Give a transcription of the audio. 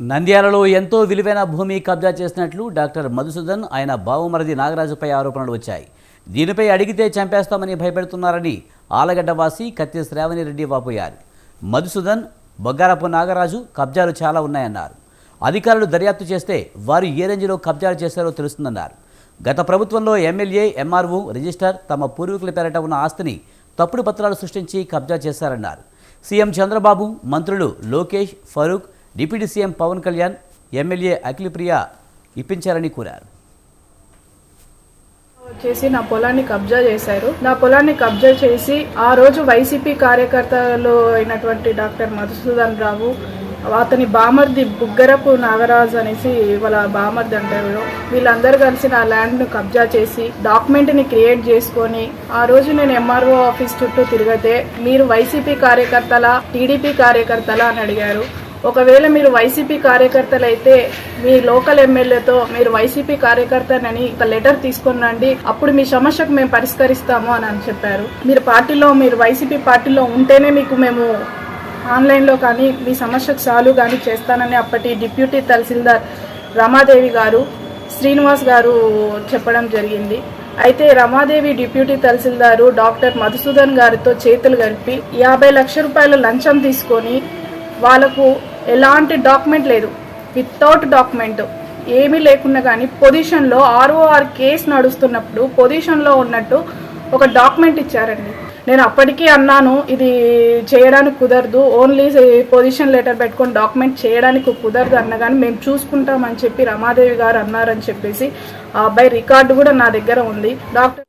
నంద్యాలలో ఎంతో విలువైన భూమి కబ్జా చేసినట్లు డాక్టర్ మధుసూదన్ ఆయన బావమరిది నాగరాజుపై ఆరోపణలు వచ్చాయి. దీనిపై అడిగితే చంపేస్తామని భయపెడుతున్నారని ఆలగడ్డ వాసి కత్తి శ్రావణి రెడ్డి వాపోయారు. మధుసూదన్ బొగ్గారపు నాగరాజు కబ్జాలు చాలా ఉన్నాయన్నారు. అధికారులు దర్యాప్తు చేస్తే వారు ఏ రేంజ్లో కబ్జాలు చేశారో తెలుస్తుందన్నారు. గత ప్రభుత్వంలో ఎమ్మెల్యే ఎంఆర్ఓ రిజిస్టర్ తమ పూర్వీకుల పేరట ఉన్న ఆస్తిని తప్పుడు పత్రాలు సృష్టించి కబ్జా చేశారన్నారు. సీఎం చంద్రబాబు మంత్రులు Lokesh Farooq deputy CM Pawan Kalyan MLA Akhilapriya ఇప్పించారని కోరారు. వచ్చేసి నా పొలాన్ని కబ్జా చేశారు. నా పొలాన్ని కబ్జా చేసి ఆ రోజు వైసీపీ కార్యకర్తలు అయినటువంటి డాక్టర్ మధుసూదన్ రావు అతని బామర్ది బుగ్గరపు నాగరాజ్ అనేసి వాళ్ళ బామర్ది అంటారు వీళ్ళందరూ కలిసి నా ల్యాండ్ను కబ్జా చేసి డాక్యుమెంట్ని క్రియేట్ చేసుకొని ఆ రోజు నేను ఎంఆర్ఓ ఆఫీస్ చుట్టూ తిరిగితే మీరు వైసీపీ కార్యకర్తలా టీడీపీ కార్యకర్తలా అని అడిగారు. ఒకవేళ మీరు వైసీపీ కార్యకర్తలు అయితే మీ లోకల్ ఎమ్మెల్యేతో మీరు వైసీపీ కార్యకర్తనని ఒక లెటర్ తీసుకొని రండి అప్పుడు మీ సమస్యకు మేము పరిష్కరిస్తాము అని అని చెప్పారు. మీరు పార్టీలో మీరు వైసీపీ పార్టీలో ఉంటేనే మీకు మేము ఆన్లైన్లో కానీ మీ సమస్యకు సాల్వ్ కానీ చేస్తానని అప్పటి డిప్యూటీ తహసీల్దార్ రమాదేవి గారు శ్రీనివాస్ గారు చెప్పడం జరిగింది. అయితే రమాదేవి డిప్యూటీ తహసీల్దారు డాక్టర్ మధుసూదన్ గారితో చేతులు కలిపి యాభై లక్షల రూపాయల లంచం తీసుకొని వాళ్ళకు ఎలాంటి డాక్యుమెంట్ లేదు. వితౌట్ డాక్యుమెంట్ ఏమీ లేకుండా కానీ పొజిషన్లో ఆర్ఓఆర్ కేసు నడుస్తున్నప్పుడు పొజిషన్లో ఉన్నట్టు ఒక డాక్యుమెంట్ ఇచ్చారండి. నేను అప్పటికీ అన్నాను ఇది చేయడానికి కుదరదు. ఓన్లీ పొజిషన్ లెటర్ పెట్టుకొని డాక్యుమెంట్ చేయడానికి కుదరదు అన్న కానీ మేము చూసుకుంటామని చెప్పి రమాదేవి గారు అన్నారని చెప్పేసి ఆ అబ్బాయి రికార్డు కూడా నా దగ్గర ఉంది. డాక్టర్